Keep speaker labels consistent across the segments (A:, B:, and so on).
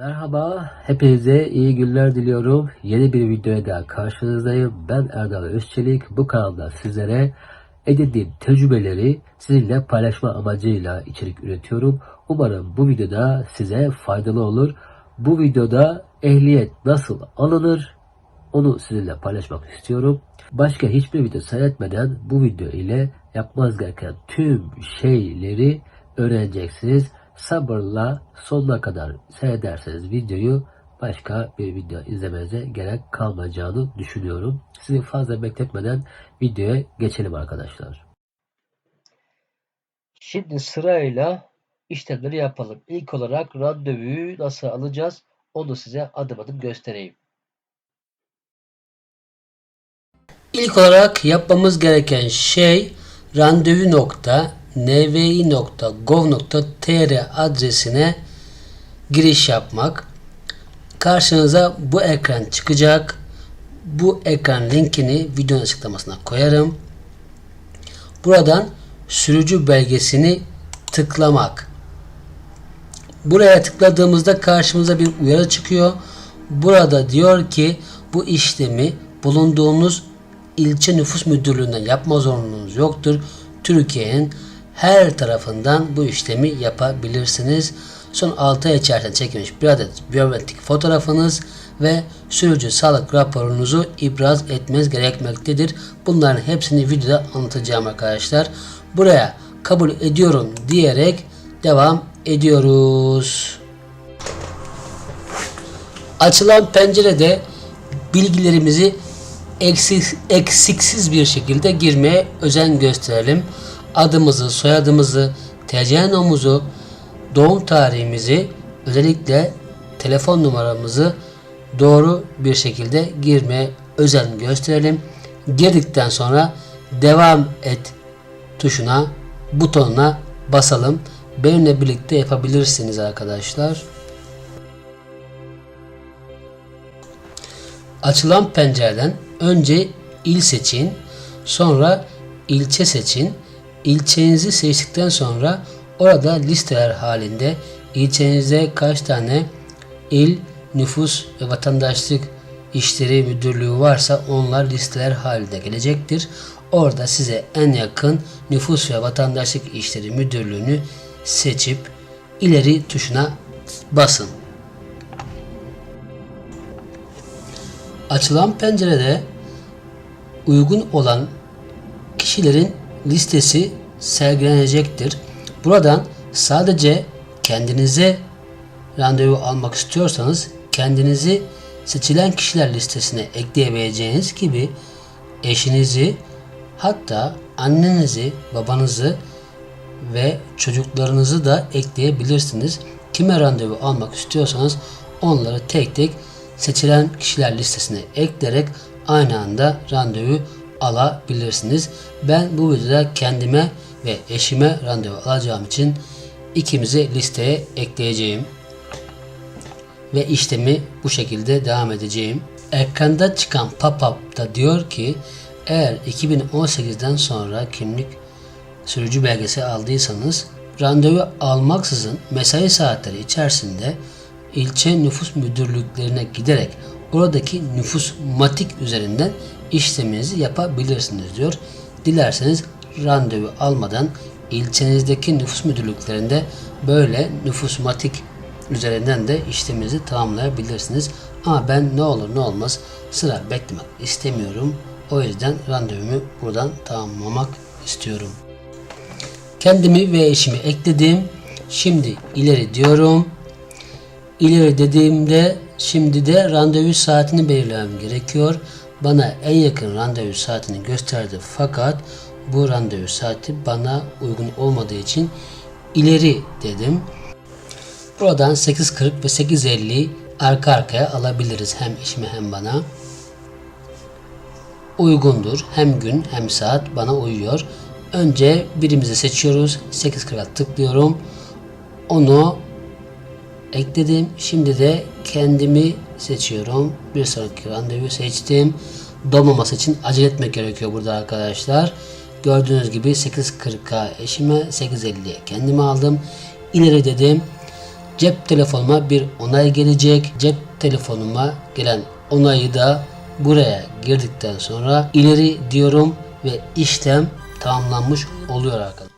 A: Merhaba, hepinize iyi günler diliyorum. Yeni bir videoya daha karşınızdayım. Ben Erdal Özçelik. Bu kanalda sizlere edindiğim tecrübeleri sizinle paylaşma amacıyla içerik üretiyorum. Umarım bu videoda size faydalı olur. Bu videoda ehliyet nasıl alınır onu sizinle paylaşmak istiyorum. Başka hiçbir video seyretmeden bu video ile yapmanız gereken tüm şeyleri öğreneceksiniz. Sabırla sonuna kadar seyrederseniz videoyu başka bir video izlemenize gerek kalmayacağını düşünüyorum. Sizi fazla bekletmeden videoya geçelim arkadaşlar. Şimdi sırayla işlemleri yapalım. İlk olarak randevuyu nasıl alacağız onu size adım adım göstereyim. İlk olarak yapmamız gereken şey randevu.nvi.gov.tr adresine giriş yapmak. Karşınıza bu ekran çıkacak. Bu ekran linkini videonun açıklamasına koyarım. Buradan sürücü belgesini tıklamak. Buraya tıkladığımızda karşımıza bir uyarı çıkıyor. Burada diyor ki bu işlemi bulunduğunuz ilçe nüfus müdürlüğünden yapma zorunluluğunuz yoktur. Türkiye'nin her tarafından bu işlemi yapabilirsiniz. Son 6 ay içerisinde çekilmiş bir adet biyometrik fotoğrafınız ve sürücü sağlık raporunuzu ibraz etmeniz gerekmektedir. Bunların hepsini videoda anlatacağım arkadaşlar. Buraya kabul ediyorum diyerek devam ediyoruz. Açılan pencerede bilgilerimizi eksik, eksiksiz bir şekilde girmeye özen gösterelim. Adımızı, soyadımızı, TC numumuzu, doğum tarihimizi, özellikle telefon numaramızı doğru bir şekilde girmeye özen gösterelim. Girdikten sonra devam et tuşuna, butonuna basalım. Benimle birlikte yapabilirsiniz arkadaşlar. Açılan pencereden önce il seçin, sonra ilçe seçin. İlçenizi seçtikten sonra orada listeler halinde ilçenizde kaç tane il, nüfus ve vatandaşlık işleri müdürlüğü varsa onlar listeler halinde gelecektir. Orada size en yakın nüfus ve vatandaşlık işleri müdürlüğünü seçip ileri tuşuna basın. Açılan pencerede uygun olan kişilerin listesi sergilenecektir. Buradan sadece kendinize randevu almak istiyorsanız kendinizi seçilen kişiler listesine ekleyebileceğiniz gibi eşinizi hatta annenizi, babanızı ve çocuklarınızı da ekleyebilirsiniz. Kime randevu almak istiyorsanız onları tek tek seçilen kişiler listesine ekleyerek aynı anda randevu alabilirsiniz. Ben bu videoda kendime ve eşime randevu alacağım için ikimizi listeye ekleyeceğim. Ve işlemi bu şekilde devam edeceğim. Ekranda çıkan pop-up'ta diyor ki eğer 2018'den sonra kimlik sürücü belgesi aldıysanız randevu almaksızın mesai saatleri içerisinde ilçe nüfus müdürlüklerine giderek oradaki nüfus matik üzerinden işleminizi yapabilirsiniz diyor. Dilerseniz randevu almadan ilçenizdeki nüfus müdürlüklerinde böyle nüfus matik üzerinden de işleminizi tamamlayabilirsiniz. Ama ben ne olur ne olmaz sıra beklemek istemiyorum. O yüzden randevumu buradan tamamlamak istiyorum. Kendimi ve eşimi ekledim. Şimdi ileri diyorum. İleri dediğimde şimdi de randevu saatini belirlemem gerekiyor. Bana en yakın randevu saatini gösterdi fakat bu randevu saati bana uygun olmadığı için ileri dedim. Buradan 8.40 ve 8.50 arka arkaya alabiliriz hem işime hem bana. Uygundur. Hem gün hem saat bana uyuyor. Önce birimizi seçiyoruz. 8.40'a tıklıyorum. Onu ekledim. Şimdi de kendimi seçiyorum. Bir sonraki randevu seçtim. Dolmaması için acele etmek gerekiyor burada arkadaşlar. Gördüğünüz gibi 8.40'a eşime 8.50'ye kendimi aldım. İleri dedim. cep telefonuma bir onay gelecek. Cep telefonuma gelen onayı da buraya girdikten sonra ileri diyorum ve işlem tamamlanmış oluyor arkadaşlar.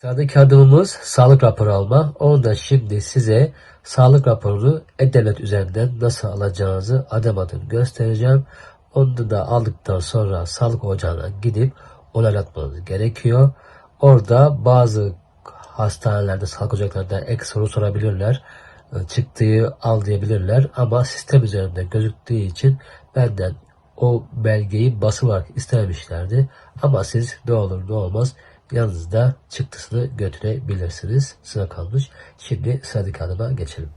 A: Sıradaki adımımız sağlık raporu alma. Orada şimdi size sağlık raporunu e-devlet üzerinden nasıl alacağınızı adım adım göstereceğim. Onu da aldıktan sonra sağlık ocağına gidip onaylatmanız gerekiyor. Orada bazı hastanelerde, sağlık ocaklarında ek soru sorabilirler. E, Çıktığı al diyebilirler ama sistem üzerinde gözüktüğü için benden o belgeyi basılı olarak istememişlerdi. Ama siz ne olur ne olmaz yanınızda çıktısını götürebilirsiniz. Sıra kalmış. Şimdi sıradaki adıma geçelim.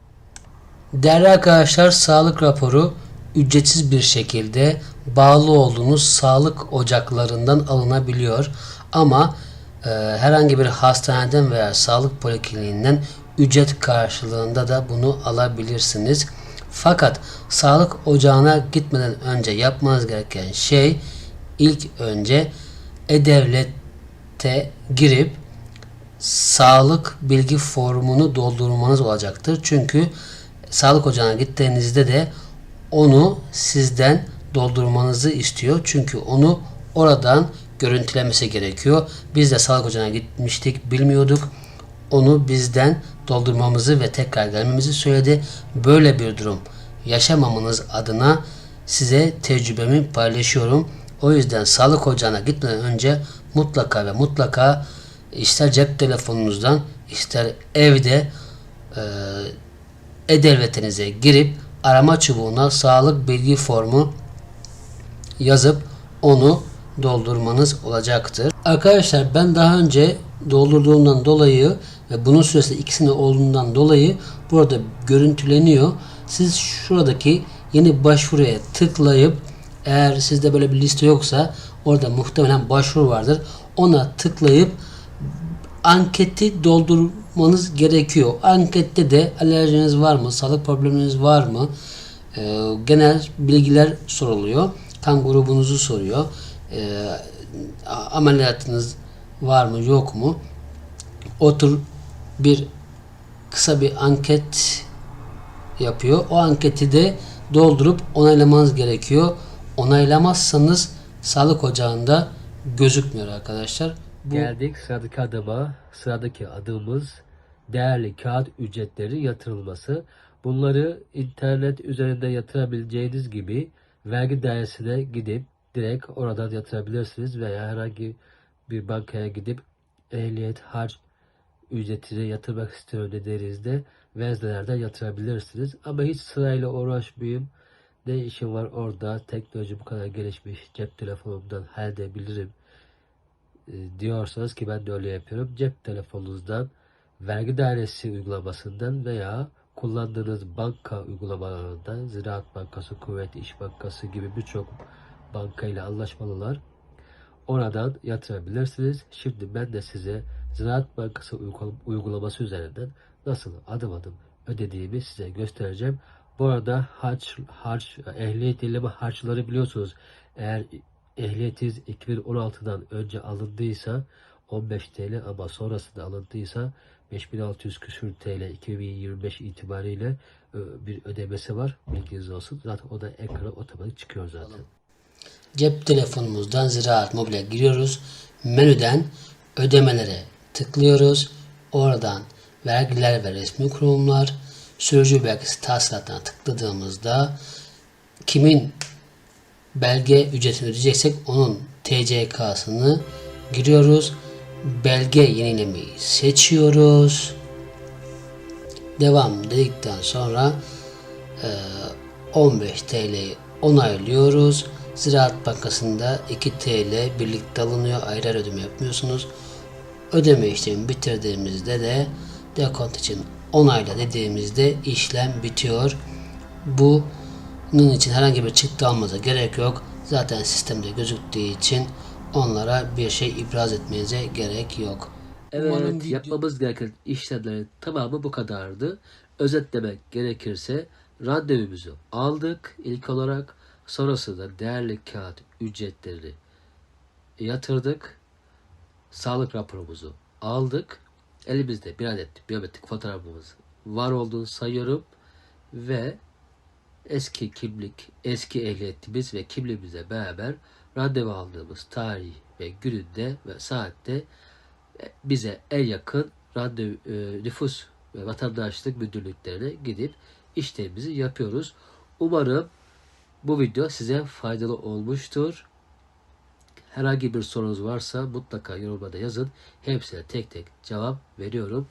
A: Değerli arkadaşlar sağlık raporu ücretsiz bir şekilde bağlı olduğunuz sağlık ocaklarından alınabiliyor. Ama e, herhangi bir hastaneden veya sağlık polikliniğinden ücret karşılığında da bunu alabilirsiniz. Fakat sağlık ocağına gitmeden önce yapmanız gereken şey ilk önce e-devlete girip sağlık bilgi formunu doldurmanız olacaktır. Çünkü sağlık ocağına gittiğinizde de onu sizden doldurmanızı istiyor. Çünkü onu oradan görüntülemesi gerekiyor. Biz de sağlık ocağına gitmiştik, bilmiyorduk. Onu bizden doldurmamızı ve tekrar gelmemizi söyledi. Böyle bir durum yaşamamınız adına size tecrübemi paylaşıyorum. O yüzden sağlık ocağına gitmeden önce mutlaka ve mutlaka ister cep telefonunuzdan ister evde e, e-devletinize girip arama çubuğuna sağlık bilgi formu yazıp onu doldurmanız olacaktır. Arkadaşlar ben daha önce doldurduğumdan dolayı ve bunun süresi ikisinde olduğundan dolayı burada görüntüleniyor. Siz şuradaki yeni başvuruya tıklayıp eğer sizde böyle bir liste yoksa orada muhtemelen başvuru vardır. Ona tıklayıp anketi doldurmanız gerekiyor. Ankette de alerjiniz var mı, sağlık probleminiz var mı, Ee, genel bilgiler soruluyor. Kan grubunuzu soruyor. A- ameliyatınız var mı, yok mu? O tür bir kısa bir anket yapıyor. O anketi de doldurup onaylamanız gerekiyor. Onaylamazsanız sağlık ocağında gözükmüyor arkadaşlar. Bu
B: Geldik sıradaki adıma. Sıradaki adımımız değerli kağıt ücretleri yatırılması. Bunları internet üzerinde yatırabileceğiniz gibi vergi dairesine gidip direkt oradan yatırabilirsiniz veya herhangi bir bankaya gidip ehliyet harç ücretini yatırmak istiyorum dediğinizde veznelerden yatırabilirsiniz. Ama hiç sırayla uğraşmayayım. Ne işim var orada? Teknoloji bu kadar gelişmiş. Cep telefonumdan halledebilirim e, diyorsanız ki ben de öyle yapıyorum. Cep telefonunuzdan vergi dairesi uygulamasından veya kullandığınız banka uygulamalarından Ziraat Bankası, Kuvvet İş Bankası gibi birçok bankayla anlaşmalılar. Oradan yatırabilirsiniz. Şimdi ben de size Ziraat Bankası uygul- uygulaması üzerinden nasıl adım adım ödediğimi size göstereceğim. Bu arada harç, harç, ehliyet yenileme harçları biliyorsunuz. Eğer ehliyetiniz 2016'dan önce alındıysa 15 TL ama sonrasında alındıysa 5600 küsür TL 2025 itibariyle e, bir ödemesi var. Bilginiz olsun. Zaten o da ekrana otomatik çıkıyor zaten.
A: cep telefonumuzdan Ziraat Mobil'e giriyoruz. Menüden ödemelere tıklıyoruz. Oradan vergiler ve resmi kurumlar sürücü belgesi tahsilatına tıkladığımızda kimin belge ücretini ödeyeceksek onun TCK'sını giriyoruz. Belge yenilemeyi seçiyoruz. Devam dedikten sonra e, 15 TL'yi onaylıyoruz. Ziraat Bankası'nda 2 TL birlikte alınıyor. Ayrı ayrı ödeme yapmıyorsunuz. Ödeme işlemi bitirdiğimizde de dekont için onayla dediğimizde işlem bitiyor. Bunun için herhangi bir çıktı almanıza gerek yok. Zaten sistemde gözüktüğü için onlara bir şey ibraz etmenize gerek yok.
B: Evet, yapmamız gereken işlemlerin tamamı bu kadardı. Özetlemek gerekirse randevumuzu aldık ilk olarak. Sonrasında değerli kağıt ücretlerini yatırdık. Sağlık raporumuzu aldık. Elimizde bir adet biyometrik fotoğrafımız var olduğunu sayıyorum ve eski kimlik, eski ehliyetimiz ve kimliğimizle beraber randevu aldığımız tarih ve gününde ve saatte e, bize en yakın randevu e, nüfus ve vatandaşlık müdürlüklerine gidip işlemimizi yapıyoruz. Umarım bu video size faydalı olmuştur. Herhangi bir sorunuz varsa mutlaka yorumlarda yazın. Hepsine tek tek cevap veriyorum.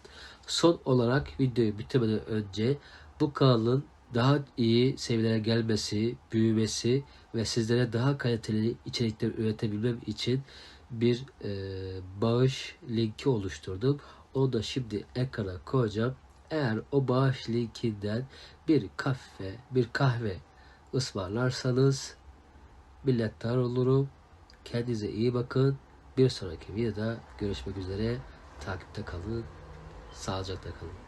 B: Son olarak videoyu bitirmeden önce bu kanalın daha iyi seviyelere gelmesi, büyümesi ve sizlere daha kaliteli içerikler üretebilmem için bir e, bağış linki oluşturdum. Onu da şimdi ekrana koyacağım. Eğer o bağış linkinden bir kafe, bir kahve ısmarlarsanız minnettar olurum. Kendinize iyi bakın. Bir sonraki videoda görüşmek üzere. Takipte kalın. Sağlıcakla kalın.